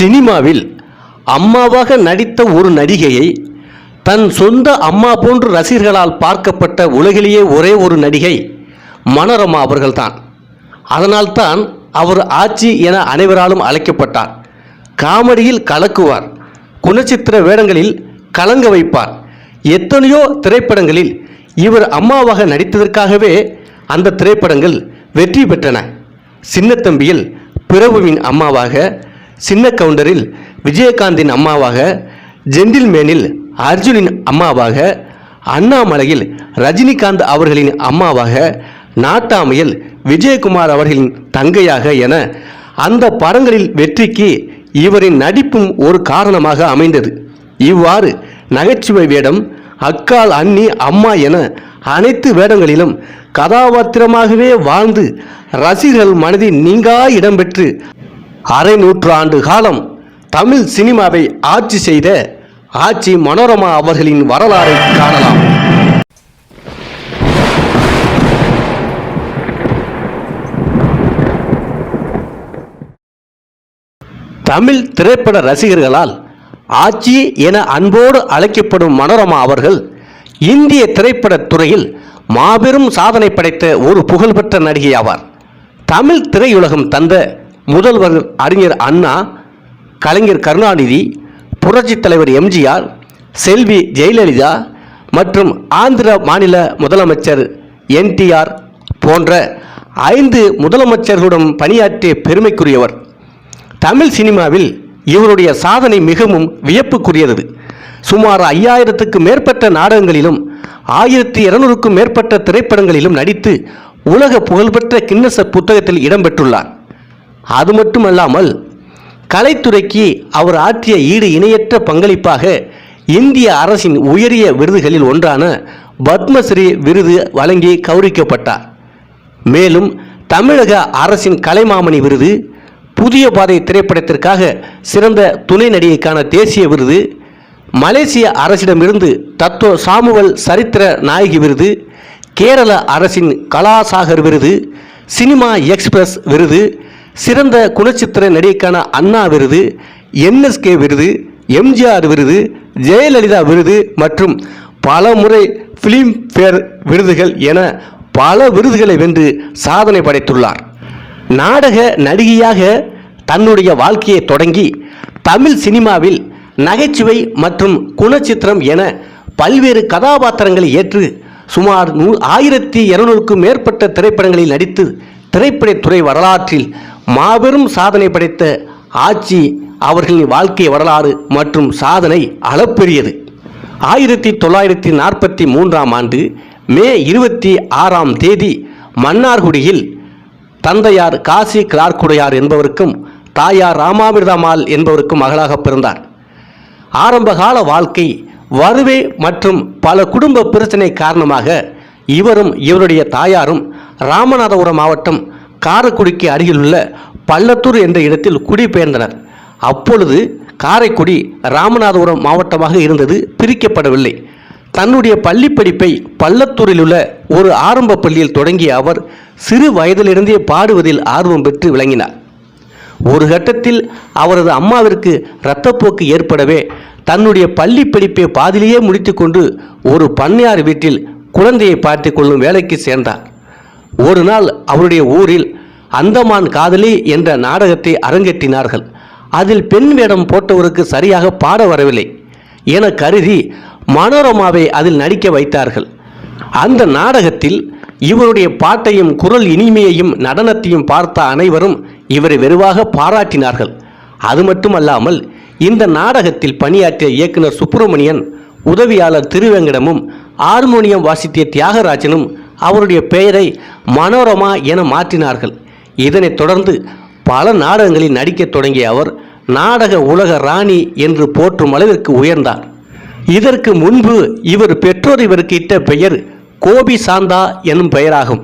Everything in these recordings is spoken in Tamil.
சினிமாவில் அம்மாவாக நடித்த ஒரு நடிகையை தன் சொந்த அம்மா போன்று ரசிகர்களால் பார்க்கப்பட்ட உலகிலேயே ஒரே ஒரு நடிகை மனோரமா அவர்கள்தான். அதனால்தான் அவர் ஆட்சி என அனைவராலும் அழைக்கப்பட்டார். காமெடியில் கலக்குவார். குணச்சித்திர வேடங்களில் கலங்க வைப்பார். எத்தனையோ திரைப்படங்களில் இவர் அம்மாவாக நடித்ததற்காகவே அந்த திரைப்படங்கள் வெற்றி பெற்றன. சின்னத்தம்பியில் பிரபுவின் அம்மாவாக சின்ன கவுண்டரில் விஜயகாந்தின் அம்மாவாக ஜென்டில்மேனில் அர்ஜுனின் அம்மாவாக அண்ணாமலையில் ரஜினிகாந்த் அவர்களின் அம்மாவாக நாட்டாமையில் விஜயகுமார் அவர்களின் தங்கையாக என அந்த படங்களில் வெற்றிக்கு இவரின் நடிப்பும் ஒரு காரணமாக அமைந்தது. இவ்வாறு நகைச்சுவை வேடம் அக்கால் அண்ணி அம்மா என அனைத்து வேடங்களிலும் கதாபாத்திரமாகவே வாழ்ந்து ரசிகர்கள் மனதில் நீங்கா இடம்பெற்று அரை நூற்றாண்டு காலம் தமிழ் சினிமாவை ஆட்சி செய்த ஆட்சி மனோரமா அவர்களின் வரலாறை காணலாம். தமிழ் திரைப்பட ரசிகர்களால் ஆட்சி என அன்போடு அழைக்கப்படும் மனோரமா அவர்கள் இந்திய திரைப்படத் துறையில் மாபெரும் சாதனை படைத்த ஒரு புகழ்பெற்ற நடிகை ஆவார் தமிழ் திரையுலகம் தந்த முதல்வர் அறிஞர் அண்ணா கலைஞர் கருணாநிதி புரட்சித் தலைவர் எம்ஜிஆர் செல்வி ஜெயலலிதா மற்றும் ஆந்திர மாநில முதலமைச்சர் என்டிஆர் போன்ற ஐந்து முதலமைச்சர்களுடன் பணியாற்றிய பெருமைக்குரியவர். தமிழ் சினிமாவில் இவருடைய சாதனை மிகவும் வியப்புக்குரியது. சுமார் ஐயாயிரத்துக்கு மேற்பட்ட நாடகங்களிலும் ஆயிரத்தி இருநூறுக்கும் மேற்பட்ட திரைப்படங்களிலும் நடித்து உலக புகழ்பெற்ற கின்னச புத்தகத்தில் இடம்பெற்றுள்ளார் அது மட்டுமல்லாமல் கலைத்துறைக்கு அவர் ஆற்றிய ஈடு இணையற்ற பங்களிப்பாக இந்திய அரசின் உயரிய விருதுகளில் ஒன்றான பத்மஸ்ரீ விருது வழங்கி கௌரிக்கப்பட்டார் மேலும் தமிழக அரசின் கலைமாமணி விருது புதிய பாதை திரைப்படத்திற்காக சிறந்த துணை நடிகைக்கான தேசிய விருது மலேசிய அரசிடமிருந்து தத்துவ சாமுவல் சரித்திர நாயகி விருது கேரள அரசின் கலாசாகர் விருது சினிமா எக்ஸ்பிரஸ் விருது சிறந்த குணச்சித்திர நடிகைக்கான அண்ணா விருது என்எஸ்கே விருது எம்ஜிஆர் விருது ஜெயலலிதா விருது மற்றும் பல முறை ஃபிலிம்ஃபேர் விருதுகள் என பல விருதுகளை வென்று சாதனை படைத்துள்ளார். நாடக நடிகையாக தன்னுடைய வாழ்க்கையை தொடங்கி தமிழ் சினிமாவில் நகைச்சுவை மற்றும் குணச்சித்திரம் என பல்வேறு கதாபாத்திரங்களை ஏற்று சுமார் நூ ஆயிரத்தி இருநூறுக்கும் மேற்பட்ட திரைப்படங்களில் நடித்து திரைப்படத்துறை வரலாற்றில் மாபெரும் சாதனை படைத்த ஆட்சி அவர்களின் வாழ்க்கை வரலாறு மற்றும் சாதனை அளப்பெரியது. ஆயிரத்தி தொள்ளாயிரத்தி நாற்பத்தி மூன்றாம் ஆண்டு மே இருபத்தி ஆறாம் தேதி மன்னார்குடியில் தந்தையார் காசி கிளார்குடையார் என்பவருக்கும் தாயார் ராமாமிர்தமால் என்பவருக்கும் மகளாக பிறந்தார். ஆரம்பகால வாழ்க்கை வறுமை மற்றும் பல குடும்ப பிரச்சனை காரணமாக இவரும் இவருடைய தாயாரும் ராமநாதபுரம் மாவட்டம் காரைக்குடிக்கு அருகிலுள்ள பள்ளத்தூர் என்ற இடத்தில் குடிபெயர்ந்தனர் அப்பொழுது காரைக்குடி ராமநாதபுரம் மாவட்டமாக இருந்தது பிரிக்கப்படவில்லை. தன்னுடைய பள்ளி படிப்பை பள்ளத்தூரில் உள்ள ஒரு ஆரம்ப பள்ளியில் தொடங்கிய அவர் சிறு வயதிலிருந்தே பாடுவதில் ஆர்வம் பெற்று விளங்கினார். ஒரு கட்டத்தில் அவரது அம்மாவிற்கு இரத்தப்போக்கு ஏற்படவே தன்னுடைய பள்ளி படிப்பை பாதிலேயே முடித்துக்கொண்டு ஒரு பண்ணையார் வீட்டில் குழந்தையை பார்த்து கொள்ளும் வேலைக்கு சேர்ந்தார். ஒரு நாள் அவருடைய ஊரில் அந்தமான் காதலி என்ற நாடகத்தை அரங்கேற்றினார்கள். அதில் பெண் வேடம் போட்டவருக்கு சரியாக பாட வரவில்லை. என கருதி மனோரமாவை அதில் நடிக்க வைத்தார்கள். அந்த நாடகத்தில் இவருடைய பாட்டையும் குரல் இனிமையையும் நடனத்தையும் பார்த்த அனைவரும் இவரை வெறுவாக பாராட்டினார்கள். அது மட்டுமல்லாமல் இந்த நாடகத்தில் பணியாற்றிய இயக்குனர் சுப்பிரமணியன் உதவியாளர் திருவேங்கடமும் ஹார்மோனியம் வாசித்திய தியாகராஜனும் அவருடைய பெயரை மனோரமா என மாற்றினார்கள். இதனைத் தொடர்ந்து பல நாடகங்களில் நடிக்கத் தொடங்கிய அவர் நாடக உலக ராணி என்று போற்றும் அளவிற்கு உயர்ந்தார். இதற்கு முன்பு இவர் பெற்றோர் இவருக்கு இட்ட பெயர் கோபி சாந்தா எனும் பெயராகும்.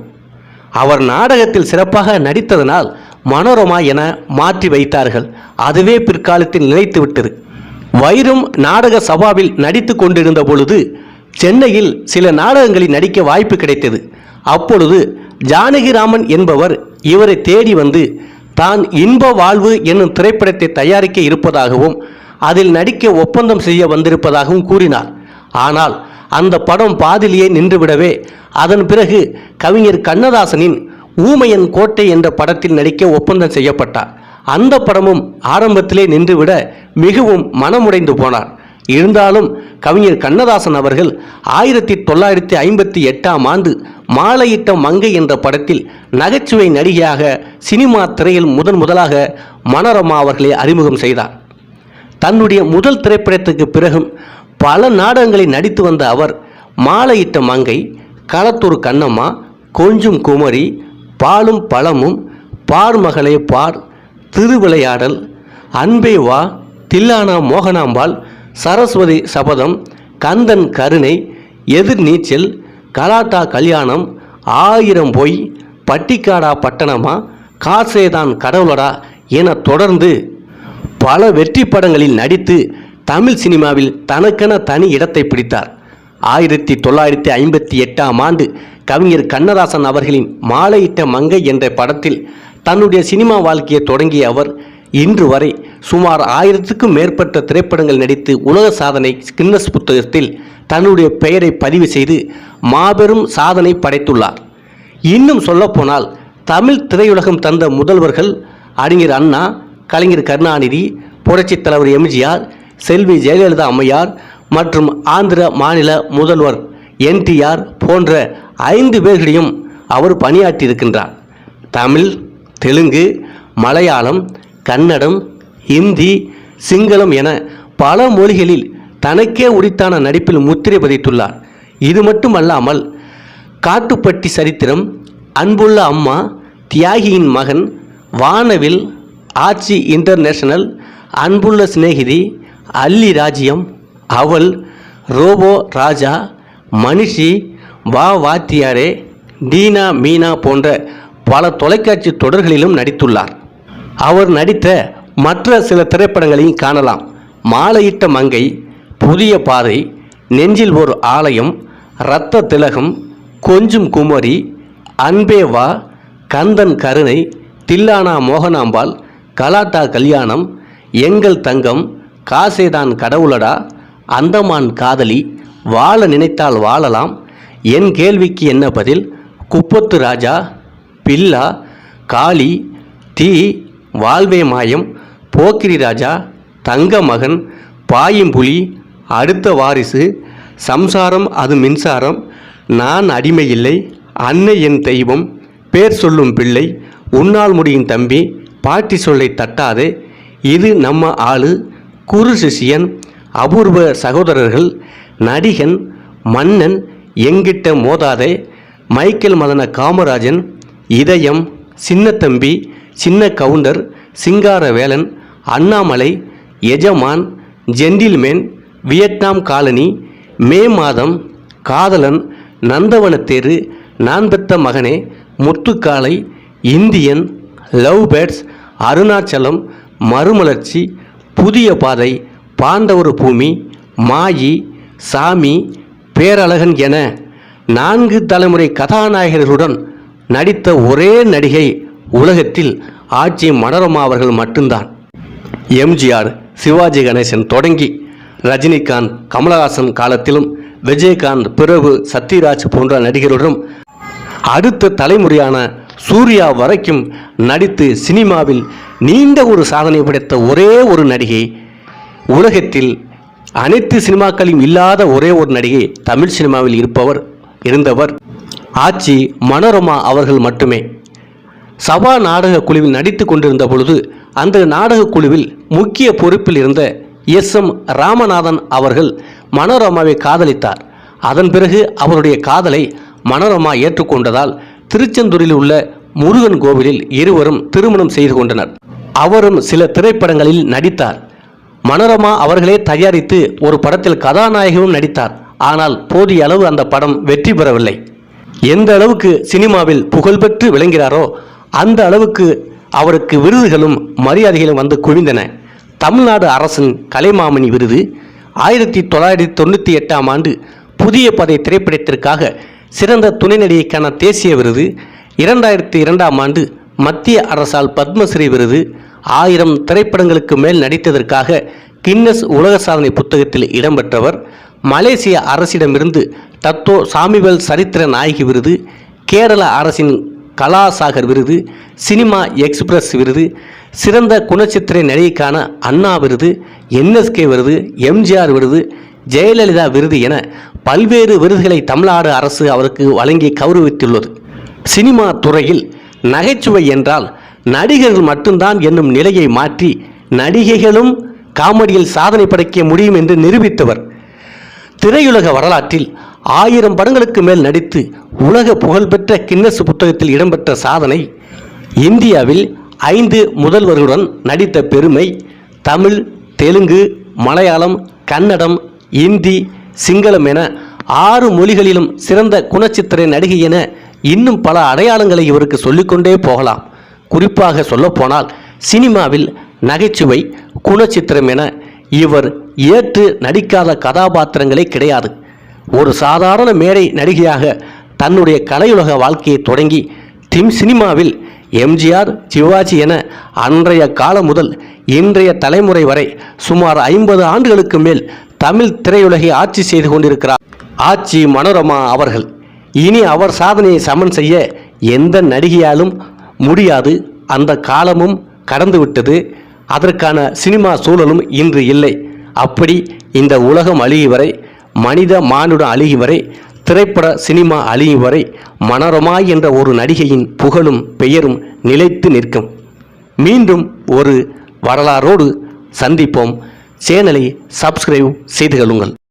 அவர் நாடகத்தில் சிறப்பாக நடித்ததனால் மனோரமா என மாற்றி வைத்தார்கள். அதுவே பிற்காலத்தில் நிலைத்துவிட்டது வைரம் நாடக சபாவில் நடித்து கொண்டிருந்த பொழுது சென்னையில் சில நாடகங்களில் நடிக்க வாய்ப்பு கிடைத்தது. அப்பொழுது ஜானகிராமன் என்பவர் இவரை தேடி வந்து தான் இன்ப வாழ்வு என்னும் திரைப்படத்தை தயாரிக்க இருப்பதாகவும் அதில் நடிக்க ஒப்பந்தம் செய்ய வந்திருப்பதாகவும் கூறினார். ஆனால் அந்த படம் பாதிலேயே நின்றுவிடவே அதன் பிறகு கவிஞர் கண்ணதாசனின் ஊமையன் கோட்டை என்ற படத்தில் நடிக்க ஒப்பந்தம் செய்யப்பட்டார். அந்த படமும் ஆரம்பத்திலே நின்றுவிட மிகவும் மனமுடைந்து போனார். இருந்தாலும் கவிஞர் கண்ணதாசன் அவர்கள் ஆயிரத்தி தொள்ளாயிரத்தி ஐம்பத்தி எட்டாம் ஆண்டு மாலையிட்ட மங்கை என்ற படத்தில் நகைச்சுவை நடிகையாக சினிமா திரையில் முதன் முதலாக மனோரமா அவர்களை அறிமுகம் செய்தார். தன்னுடைய முதல் திரைப்படத்துக்கு பிறகும் பல நாடகங்களில் நடித்து வந்த அவர் மாலையிட்ட மங்கை களத்தூர் கண்ணம்மா கொஞ்சும் குமரி பாலும் பழமும் பார் மகளே பார் திருவிளையாடல் அன்பே வா தில்லானா மோகனாம்பாள் சரஸ்வதி சபதம் கந்தன் கருணை எதிர்நீச்சல் கலாட்டா கல்யாணம் ஆயிரம் பொய் பட்டிக்காடா பட்டணமா காசேதான் கடவுளடா என தொடர்ந்து பல வெற்றி படங்களில் நடித்து தமிழ் சினிமாவில் தனக்கென தனி இடத்தை பிடித்தார். ஆயிரத்தி தொள்ளாயிரத்தி ஐம்பத்தி எட்டாம் ஆண்டு கவிஞர் கண்ணதாசன் அவர்களின் மாலையிட்ட மங்கை என்ற படத்தில் தன்னுடைய சினிமா வாழ்க்கையை தொடங்கிய அவர் இன்று வரை சுமார் ஆயிரத்துக்கும் மேற்பட்ட திரைப்படங்கள் நடித்து உலக சாதனை கின்னஸ் புத்தகத்தில் தன்னுடைய பெயரை பதிவு செய்து மாபெரும் சாதனை படைத்துள்ளார். இன்னும் சொல்லப்போனால் தமிழ் திரையுலகம் தந்த முதல்வர்கள் அறிஞர் அண்ணா கலைஞர் கருணாநிதி புரட்சித் தலைவர் எம்ஜிஆர் செல்வி ஜெயலலிதா அம்மையார் மற்றும் ஆந்திர மாநில முதல்வர் என்டிஆர் போன்ற ஐந்து பேர்களையும் அவர் பணியாற்றியிருக்கின்றார். தமிழ் தெலுங்கு மலையாளம் கன்னடம் இந்தி சிங்களம் என பல மொழிகளில் தனக்கே உரித்தான நடிப்பில் முத்திரை பதித்துள்ளார். இது மட்டுமல்லாமல் காட்டுப்பட்டி சரித்திரம் அன்புள்ள அம்மா தியாகியின் மகன் வானவில் ஆட்சி இன்டர்நேஷனல் அன்புள்ள சிநேகிதி அல்லி ராஜ்யம் அவள் ரோபோ ராஜா மனிஷி வா வாத்தியாரே டீனா மீனா போன்ற பல தொலைக்காட்சி தொடர்களிலும் நடித்துள்ளார். அவர் நடித்த மற்ற சில திரைப்படங்களையும் காணலாம். மாலையிட்ட மங்கை புதிய பாதை நெஞ்சில் ஒரு ஆலயம் இரத்த திலகம் கொஞ்சும் குமரி அன்பே வா கந்தன் கருணை தில்லானா மோகனாம்பாள் கலாட்டா கல்யாணம் எங்கள் தங்கம் காசேதான் கடவுளடா அந்தமான் காதலி வாழ நினைத்தால் வாழலாம் என் கேள்விக்கு என்ன பதில்? குப்பத்து ராஜா பில்லா காளி தீ வாழ்வே மாயம் போக்கிரி ராஜா தங்க மகன் பாயும் புலி அடுத்த வாரிசு சம்சாரம் அது மின்சாரம் நான் அடிமையில்லை அன்னை என் தெய்வம் பேர் சொல்லும் பிள்ளை உன்னால் முடியும் தம்பி பாட்டி சொல்லை தட்டாதே இது நம்ம ஆளு குரு சிஷியன் அபூர்வ சகோதரர்கள் நடிகன் மன்னன் எங்கிட்ட மோதாதே மைக்கேல் மதன காமராஜன் இதயம் Chinnathambi Chinna Gounder Singara Velan Annamalai Yajaman gentleman Vietnam colony May Maadham Kadhalan Nandhavanatheru Naan Petha Magane Muthukaalai Indian love birds Arunachalam Marumalarchi Pudhiya Paadhai பாண்டவர் பூமி மாயி சாமி பேரழகன் என நான்கு தலைமுறை கதாநாயகர்களுடன் நடித்த ஒரே நடிகை உலகத்தில் ஆட்சி மனோரமா அவர்கள் மட்டும்தான். எம்ஜிஆர் சிவாஜி கணேசன் தொடங்கி ரஜினிகாந்த் கமலஹாசன் காலத்திலும் விஜயகாந்த் பிரபு சத்யராஜ் போன்ற நடிகருடன் அடுத்த தலைமுறையான சூர்யா வரைக்கும் நடித்து சினிமாவில் நீண்ட ஒரு சாதனை படைத்த ஒரே ஒரு நடிகை உலகத்தில் அனைத்து சினிமாக்களையும் இல்லாத ஒரே ஒரு நடிகை தமிழ் சினிமாவில் இருப்பவர் இருந்தவர். ஆட்சி மனோரமா அவர்கள் மட்டுமே. சபா நாடக குழுவில் நடித்து கொண்டிருந்த பொழுது அந்த நாடக குழுவில் முக்கிய பொறுப்பில் இருந்த எஸ் எம் ராமநாதன் அவர்கள் மனோரமாவை காதலித்தார். அதன் பிறகு அவருடைய காதலை மனோரமா ஏற்றுக்கொண்டதால் திருச்செந்தூரில் உள்ள முருகன் கோவிலில் இருவரும் திருமணம் செய்து கொண்டனர். அவரும் சில திரைப்படங்களில் நடித்தார். மனோரமா அவர்களே தயாரித்து ஒரு படத்தில் கதாநாயகமும் நடித்தார். ஆனால் போதிய அளவு அந்த படம் வெற்றி பெறவில்லை. எந்த அளவுக்கு சினிமாவில் புகழ்பெற்று விளங்கிறாரோ அந்த அளவுக்கு அவருக்கு விருதுகளும் மரியாதைகளும் வந்து குவிந்தன. தமிழ்நாடு அரசின் கலைமாமணி விருது ஆயிரத்தி தொள்ளாயிரத்தி தொண்ணூற்றி எட்டாம் ஆண்டு புதிய பதை திரைப்படத்திற்காக சிறந்த துணை நடிகைக்கான தேசிய விருது இரண்டாயிரத்தி இரண்டாம் ஆண்டு மத்திய அரசால் பத்மஸ்ரீ விருது ஆயிரம் திரைப்படங்களுக்கு மேல் நடித்ததற்காக கின்னஸ் உலக சாதனை புத்தகத்தில் இடம்பெற்றவர் மலேசிய அரசிடமிருந்து தத்தோ சாமிவல் சரித்திர நாயகி விருது கேரள அரசின் கலாசாகர் விருது சினிமா எக்ஸ்பிரஸ் விருது சிறந்த குணச்சித்திர நடிகைக்கான அண்ணா விருது என்எஸ்கே விருது எம்ஜிஆர் விருது ஜெயலலிதா விருது என பல்வேறு விருதுகளை தமிழ்நாடு அரசு அவருக்கு வழங்கி கௌரவித்துள்ளது. சினிமா துறையில் நகைச்சுவை என்றால் நடிகர்கள் மட்டும்தான் என்னும் நிலையை மாற்றி நடிகைகளும் காமெடியில் சாதனை படைக்க முடியும் என்று நிரூபித்தவர். திரையுலக வரலாற்றில் ஆயிரம் படங்களுக்கு மேல் நடித்து உலக புகழ்பெற்ற கின்னஸ் புத்தகத்தில் இடம்பெற்ற சாதனை இந்தியாவில் ஐந்து முதல்வர்களுடன் நடித்த பெருமை தமிழ் தெலுங்கு மலையாளம் கன்னடம் இந்தி சிங்களம் என ஆறு மொழிகளிலும் சிறந்த குணச்சித்திர நடிகை என இன்னும் பல அடையாளங்களை இவருக்கு சொல்லிக்கொண்டே போகலாம். குறிப்பாக சொல்லப்போனால் சினிமாவில் நகைச்சுவை குணச்சித்திரம் என இவர் ஏற்று நடிக்காத கதாபாத்திரங்களே கிடையாது. ஒரு சாதாரண மேடை நடிகையாக தன்னுடைய கலையுலக வாழ்க்கையை தொடங்கி திம் சினிமாவில் எம்ஜிஆர் சிவாஜி என அன்றைய காலம் முதல் இன்றைய தலைமுறை வரை சுமார் ஐம்பது ஆண்டுகளுக்கு மேல் தமிழ் திரையுலகை ஆட்சி செய்து கொண்டிருக்கிறார் ஆட்சி மனோரமா அவர்கள். இனி அவர் சாதனையை சமன் செய்ய எந்த நடிகையாலும் முடியாது. அந்த காலமும் கடந்துவிட்டது அதற்கான சினிமா சூழலும் இன்று இல்லை. அப்படி இந்த உலகம் அழியும் வரை மனித மானுட அழுகி வரை திரைப்பட சினிமா அழியும் வரை மனோரமா என்ற ஒரு நடிகையின் புகழும் பெயரும் நிலைத்து நிற்கும். மீண்டும் ஒரு வரலாறோடு சந்திப்போம். சேனலை சப்ஸ்கிரைப் செய்து கொள்ளுங்கள்.